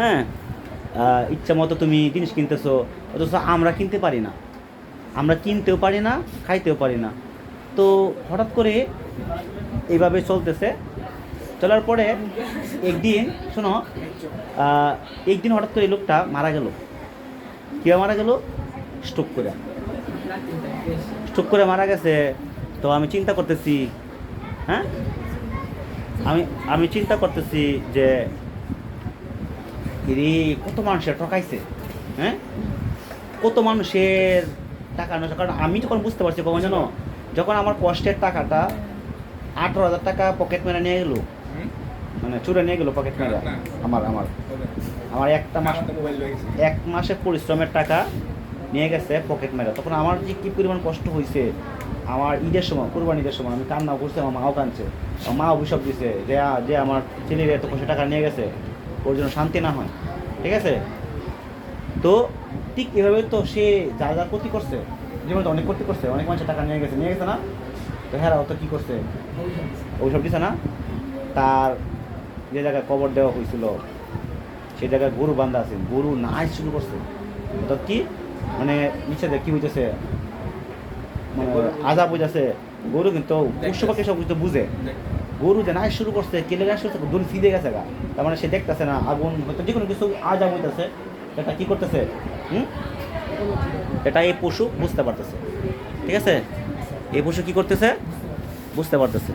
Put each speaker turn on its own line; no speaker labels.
হ্যাঁ ইচ্ছা মতো তুমি জিনিস কিনতেছো, অথচ আমরা কিনতে পারি না। আমরা কিনতেও পারি না, খাইতেও পারি না। তো হঠাৎ করে এইভাবে চলতেছে। চলার পরে একদিন, শোনো একদিন হঠাৎ করে লোকটা মারা গেল। কীভাবে মারা গেল? স্ট্রোক করে। স্ট্রোক করে মারা গেছে। তো আমি চিন্তা করতেছি হ্যাঁ? আমি আমি চিন্তা করতেছি যে রে কত মানুষের ঠকাইছে হ্যাঁ? কত মানুষের টাকা নষ্ট কারণ আমি যখন বুঝতে পারছি কখন জানো? যখন আমার কষ্টের টাকাটা আঠারো হাজার টাকা পকেট মেরা নিয়ে গেলো মানে চুরে নিয়ে গেলো পকেট মেরা আমার আমার। আমার একটা মাস এক মাসের পরিশ্রমের টাকা নিয়ে গেছে পকেট মেরে তখন আমার যে কী পরিমাণ কষ্ট হয়েছে আমার ঈদের সময় কোরবান ঈদের সময় আমি কান্নাও করছি আমার মাও কাঁদছে। আমার মা অভিশাপ দিছে যে যে আমার ছেলের এত কষ্ট টাকা নিয়ে গেছে ওর জন্য শান্তি না হয়। ঠিক আছে? তো ঠিক এভাবে তো সে যা যা ক্ষতি করছে যেমন তো অনেক ক্ষতি করছে অনেক মানুষের টাকা নিয়ে গেছে নিয়ে গেছে না? তো হ্যাঁ ও তো কী করছে? অভিশাপ দিছে না? তার যে জায়গায় কবর দেওয়া হয়েছিল সেই জায়গায় গরু বান্ধা আছে গরু নাচ শুরু করছে। অর্থাৎ কি? মানে নিচে কি হইতেছে? মানে আজা বুঝাছে গরু কিন্তু পশু পাখি সব কিছু বুঝে। গরু যে নাচ শুরু করছে কেলে শুরু করছে, দুল ফিদে গেছে গা। তার মানে সে দেখতেছে না আগুন হয়তো যে কোনো কিছু আজা হইতেছে। এটা কী করতেছে? হুম? এটা এই পশু বুঝতে পারতেছে। ঠিক আছে? এই পশু কী করতেছে? বুঝতে পারতেছে।